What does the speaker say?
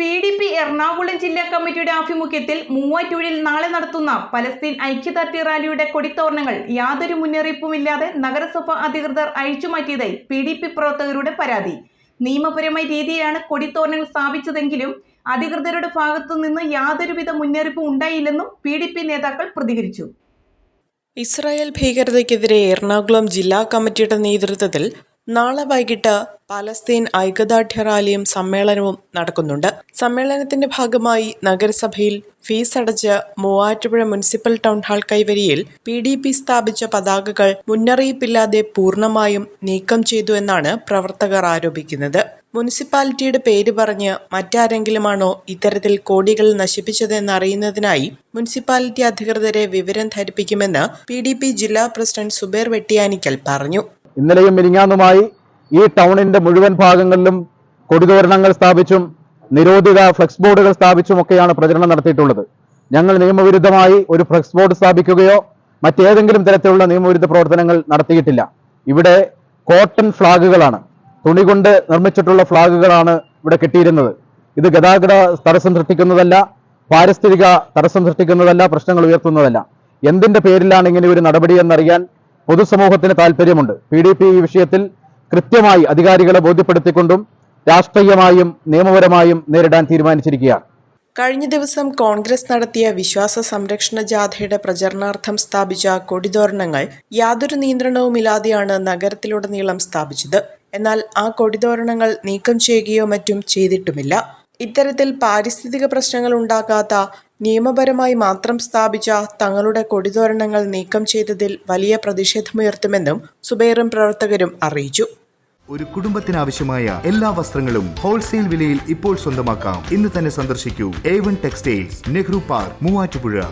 P D P Ernakulam ജില്ലാ കമ്മിറ്റിയുടെ ആഭിമുഖ്യത്തിൽ മൂവാറ്റൂരിൽ നാളെ നടത്തുന്ന പലസ്തീൻ ഐക്യദാർഢ്യ റാലിയുടെ കൊടിത്തോരണങ്ങൾ യാതൊരു മുന്നറിയിപ്പുമില്ലാതെ നഗരസഭ അധികൃതർ അഴിച്ചുമാറ്റിയതായി പി ഡി പി പ്രവർത്തകരുടെ പരാതി. നിയമപരമായ രീതിയിലാണ് കൊടിത്തോരണങ്ങൾ സ്ഥാപിച്ചതെങ്കിലും അധികൃതരുടെ ഭാഗത്തു നിന്ന് യാതൊരുവിധ മുന്നറിയിപ്പും ഉണ്ടായില്ലെന്നും പി ഡി പി നേതാക്കൾ പ്രതികരിച്ചു. ഇസ്രായേൽ ഭീകരതയ്ക്കെതിരെ എറണാകുളം ജില്ലാ കമ്മിറ്റിയുടെ നേതൃത്വത്തിൽ നാളെ വൈകിട്ട് പാലസ്തീൻ ഐക്യദാർഢ്യ റാലിയും സമ്മേളനവും നടക്കുന്നുണ്ട്. സമ്മേളനത്തിന്റെ ഭാഗമായി നഗരസഭയിൽ ഫീസ് അടച്ച് മൂവാറ്റുപുഴ മുനിസിപ്പൽ ടൗൺ ഹാൾ കൈവരിയിൽ പി ഡി പി സ്ഥാപിച്ച പതാകകൾ മുന്നറിയിപ്പില്ലാതെ പൂർണമായും നീക്കം ചെയ്തു എന്നാണ് പ്രവർത്തകർ ആരോപിക്കുന്നത്. മുനിസിപ്പാലിറ്റിയുടെ പേര് പറഞ്ഞ് മറ്റാരെങ്കിലുമാണോ ഇത്തരത്തിൽ കോടികൾ നശിപ്പിച്ചതെന്ന് അറിയുന്നതിനായി മുനിസിപ്പാലിറ്റി അധികൃതരെ വിവരം ധരിപ്പിക്കുമെന്ന് പി ജില്ലാ പ്രസിഡന്റ് സുബേർ വെട്ടിയാനിക്കൽ പറഞ്ഞു. ഇന്നലെയും മിനിങ്ങാന്നുമായി ഈ ടൗണിന്റെ മുഴുവൻ ഭാഗങ്ങളിലും കൊടിതോരണങ്ങൾ സ്ഥാപിച്ചും നിരോധിത ഫ്ലെക്സ് ബോർഡുകൾ സ്ഥാപിച്ചുമൊക്കെയാണ് പ്രചരണം നടത്തിയിട്ടുള്ളത്. ഞങ്ങൾ നിയമവിരുദ്ധമായി ഒരു ഫ്ലെക്സ് ബോർഡ് സ്ഥാപിക്കുകയോ മറ്റേതെങ്കിലും തരത്തിലുള്ള നിയമവിരുദ്ധ പ്രവർത്തനങ്ങൾ നടത്തിയിട്ടില്ല. ഇവിടെ കോട്ടൺ ഫ്ളാഗുകളാണ്. തുണി കൊണ്ട് നിർമ്മിച്ചിട്ടുള്ള ഫ്ളാഗുകളാണ് ഇവിടെ കിട്ടിയിരുന്നത്. ഇത് ഗതാഗത തടസ്സം സൃഷ്ടിക്കുന്നതല്ല പാരിസ്ഥിതിക തടസ്സം സൃഷ്ടിക്കുന്നതല്ല പ്രശ്നങ്ങൾ ഉയർത്തുന്നതല്ല. എന്തിന്റെ പേരിലാണ് ഇങ്ങനെ ഒരു നടപടി എന്നറിയാൻ പൊതുസമൂഹത്തിന് താല്പര്യമുണ്ട്. പി ഡി പി ഈ വിഷയത്തിൽ കൃത്യമായി അധികാരികളെ ബോധ്യപ്പെടുത്തിക്കൊണ്ടും രാഷ്ട്രീയമായും നിയമപരമായും നേരിടാൻ തീരുമാനിച്ചിരിക്കുകയാണ്. കഴിഞ്ഞ ദിവസം കോൺഗ്രസ് നടത്തിയ വിശ്വാസ സംരക്ഷണ ജാഥയുടെ പ്രചരണാർത്ഥം സ്ഥാപിച്ച കൊടിതോരണങ്ങൾ യാതൊരു നിയന്ത്രണവുമില്ലാതെയാണ് നഗരത്തിലുടനീളം സ്ഥാപിച്ചത്. എന്നാൽ ആ കൊടിതോരണങ്ങൾ നീക്കം ചെയ്യുകയോ മറ്റും ചെയ്തിട്ടുമില്ല. ഇത്തരത്തിൽ പാരിസ്ഥിതിക പ്രശ്നങ്ങൾ ഉണ്ടാക്കാത്ത നിയമപരമായി മാത്രം സ്ഥാപിച്ച തങ്ങളുടെ കൊടിതോരണങ്ങൾ നീക്കം ചെയ്തതിൽ വലിയ പ്രതിഷേധമുയർത്തുമെന്നും സുബൈറും പ്രവർത്തകരും അറിയിച്ചു. ഒരു കുടുംബത്തിനാവശ്യമായ എല്ലാ വസ്ത്രങ്ങളും ഹോൾസെയിൽ വിലയിൽ ഇപ്പോൾ സ്വന്തമാക്കാം. ഇന്ന് തന്നെ സന്ദർശിക്കൂ. A one textiles Nehru park Muvattupuzha.